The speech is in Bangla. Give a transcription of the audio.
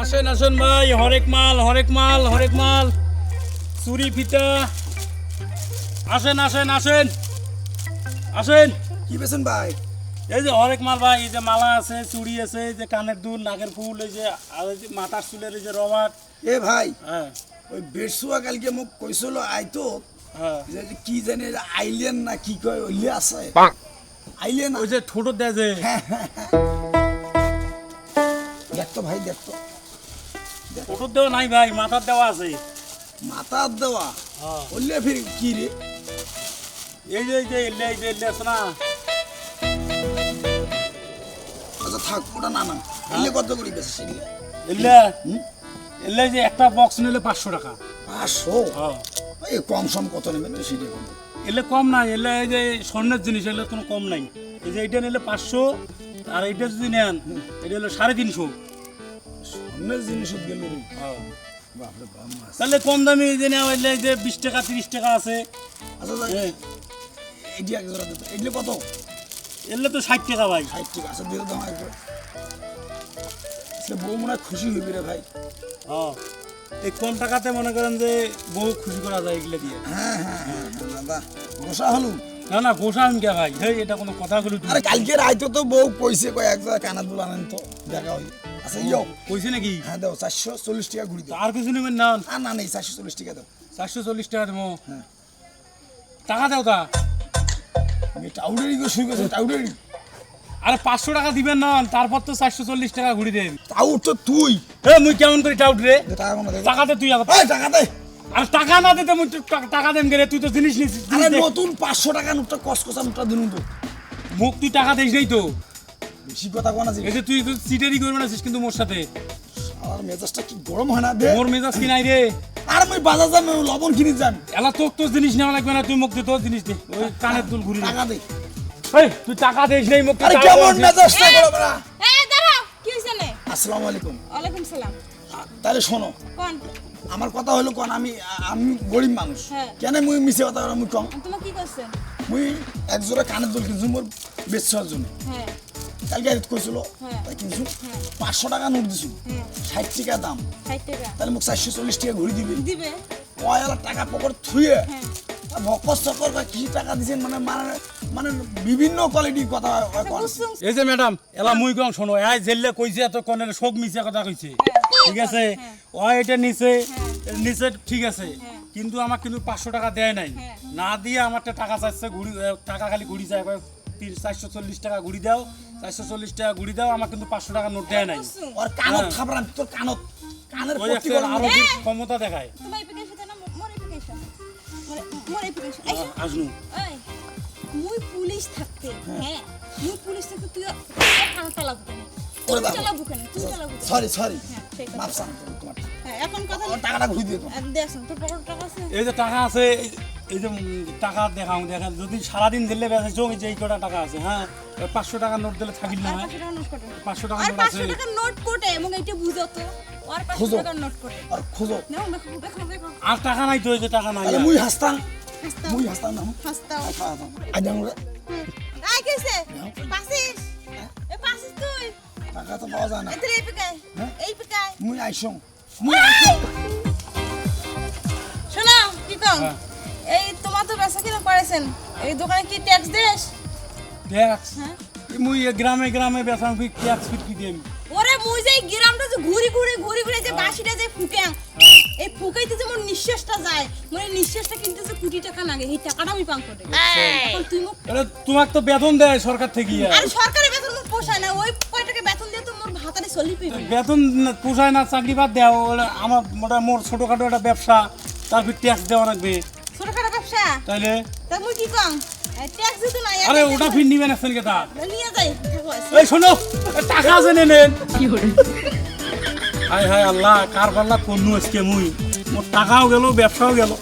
আসেন আসেন ভাই হরেক মাল হরেক মাল হরেক মাল। চুরি ফিতা। আসেন আসেন আসেন। আসেন। কি বেছেন ভাই? এই যে হরেক মাল ভাই এই যে মালা আছে চুড়ি আছে এই যে কানের দুল নাকের ফুল এই যে আর এই যে মাথার চুলের এই যে রবার। এ ভাই হ্যাঁ। ওই বেরসুয়া কালকে মোক কৈছিল আইতো হ্যাঁ। যে যে কি জানি আইলেন না কি কয় ওইলে আছে। আইলেন ওই যে ঠোঁট দেয় যে। দেখতো ভাই দেখতো। ঠোঁট দেওয়া নাই ভাই মাথার দেওয়া আছে। মাথার দেওয়া? হ্যাঁ। ওইলে ফির কি রে? এই যে এই যে এলে এই যে এলে না আচ্ছা থাক ওটা না না। এলে কত করি বেশি এলে এলে যে একটা বক্স নিলে পাঁচশো টাকা। পাঁচশো? হ্যাঁ। এই কম সম কত নেবেন সেটা বলুন এলে কম নাই এলে এই যে স্বর্ণের জিনিস এলে কোনো কম নাই। এই যে এইটা নিলে পাঁচশো আর এইটা যদি নেন এটা হলো সাড়ে তিনশো। অন্য জিনিস গেল তাহলে কম দামি যে নেওয়া হইলে যে বিশ টাকা তিরিশ টাকা আছে। আচ্ছা হ্যাঁ। এক জোড়া দিতে এগুলো কত? এলে তো ষাট টাকা ভাই। ষাট টাকা আচ্ছা দিয়ে দাও একবার সে বউ মনে হয় খুশি হইবি রে ভাই। হ্যাঁ এই কম টাকাতে মনে করেন যে বহু খুশি করা যায় এগুলো দিয়ে। হ্যাঁ হ্যাঁ হ্যাঁ হ্যাঁ, দাদা গোসা হলু। না না বসা আমি কে ভাই? হেই এটা কোনো কথা বলি আরে কালকে রাইতো তো বউ কইছে কয় এক জায়গায় কানা দুল আনেন তো দেখা হই। আচ্ছা ইয়ো। কইছে নাকি? হ্যাঁ দাও চারশো চল্লিশ টাকা ঘুরি দাও। আর কিছু নেবেন না? আর না নেই চারশো চল্লিশ টাকা দাও। চারশো চল্লিশ টাকা দেবো। হ্যাঁ। টাকা দাও তা। আমি টাউডারি করে শুরু করছি টাউডারি? আরে পাঁচশো টাকা দিবেন না তারপর তো চারশো চল্লিশ টাকা ঘুরি দেন। টাউ তো তুই। হে মুই কেমন করি টাউট রে? টাকা দে তুই টাকা দে। আর টাকা না দিতে মুই টাকা দেন গেলে তুই তো জিনিস নিছিস আরে নতুন পাঁচশো টাকা নোটটা কস কষা নোটটা দিন তো। মুখ তুই টাকা দিস নাই তো। বেশি কথা কোনা এই যে তুই তো সিটারি করবে না কিন্তু মোর সাথে। আর মেজাজটা কি গরম হয় না দে মোর মেজাজ কি নাই রে? আর আমি বাজার যাম লবণ কিনে যান এলা তোর তোর জিনিস নেওয়া লাগবে না তুই মুখ দে তোর জিনিস দে। ওই কানের দুল ঘুরি টাকা দে। এই তুই টাকা দিস নাই মুখ আরে কেমন মেজাজটা গরম না এই দাঁড়াও কি হয়েছে নে? আসসালামু আলাইকুম। ওয়ালাইকুম সালাম। তাহলে শোনো কোন? আমার কথা হলো কোন আমি আমি গরিব মানুষ। হ্যাঁ। কেন মুই মিছে কথা করা মুই কম? তোমার কি করছেন মুই এক জোড়া কানের দুল কিনছো মোর বেশ জন্য। হ্যাঁ। কালকে আইত কইছিল হ্যাঁ। তাই কিনছো। হ্যাঁ। পাঁচশো টাকা নোট দিছো। হ্যাঁ। ষাট টাকা দাম। তাহলে মোক চারশো চল্লিশ টাকা ঘুরে দিবি। দিবে? পয়লা টাকা পকর থুয়ে হ্যাঁ। চকর বা কি টাকা দিছেন? মানে মানে মানে বিভিন্ন কোয়ালিটির কথা কোন। এই যে ম্যাডাম এলা মুই কম শোনো এই জেললে কইছে এত কনের শোক মিছে কথা কইছে। ঠিক আছে? ও এটা নিচে নিচে ঠিক আছে। কিন্তু আমার কিন্তু পাঁচশো টাকা দেয় নাই। হ্যাঁ। না দিয়ে আমার টাকা চাইছে ঘুরি টাকা খালি ঘুরি যায় চারশো চল্লিশ টাকা ঘুরি দাও চারশো চল্লিশ টাকা ঘুরি দাও আমার কিন্তু পাঁচশো টাকা নোট দেয় নাই। ওর কানত হ্যাঁ। থাপড়ান তোর কানত। কানের আরও ক্ষমতা দেখায়। আসনু। মুই পুলিশ থাকতে হ্যাঁ। মুই পুলিশ থাকতে তুই সরি সরি হ্যাঁ। সেই কথা। মাপ তোমার। হ্যাঁ এখন কথা আমার টাকাটা ঘুরে দাও। তোর পকেট টাকা আছে? এই যে টাকা আছে এই- যে টাকা দেখাও দেখা যদি সারাদিন দিলে বেঁচে চোখ যে এই কটা টাকা আছে হ্যাঁ? পাঁচশো টাকা নোট দিলে থাকিল না আর পাঁচশো টাকা নোট আছে। নোট কোটে এবং এইটা বুঝো তো। আর খুঁজো। টাকার নোট কোটে। আর খোঁজো। নাও দেখো দেখো দেখো আর টাকা নাই তো যে টাকা নাই। মুই হাসতাম। মুই হাসতাম না আই কেছে পাসিস এ পাসিস তুই? টাকা তো পাওয়া যায় না এই পিকাই হ্যাঁ? এই পিকাই মুই আইসং মুই আইসং শোনো কি কম। এই তোমার তো বেচা কিনা করেছেন এই দোকানে কি ট্যাক্স দেস ট্যাক্স মুই গ্রামে গ্রামে বেচাম কি ট্যাক্স ফিট দিম ওরে মুই যে গ্রামটা যে ঘুরি ঘুরি ঘুরি ঘুরি যে বাসিটা যে ফুকে এই ফুকাইতে যে মোর নিঃশ্বাসটা যায় মোর নিঃশ্বাসটা কিনতে যে কোটি টাকা লাগে এই টাকাটা আমি পাং করে এখন তুই মোক তো বেতন দেয় সরকার থেকে আর সরকারি বেতন পোষায় না ওই বেতন বেতন পোষায় না চাকরি বাদ দেও আমার মোটা মোর ছোটখাটো একটা ব্যবসা তারপর ট্যাক্স দেওয়া লাগবে। ছোটখাটো ব্যবসা? তাইলে? তা মুই কি কম? ট্যাক্স দিতে নাই আরে ওটা ফির নিবেন আসছেন কে তা নিয়ে যাই এই শোনো টাকা আছে নেন। হায় হায় আল্লাহ কার পাল্লা করনু আজকে মুই? মোর টাকাও গেল ব্যবসাও গেল।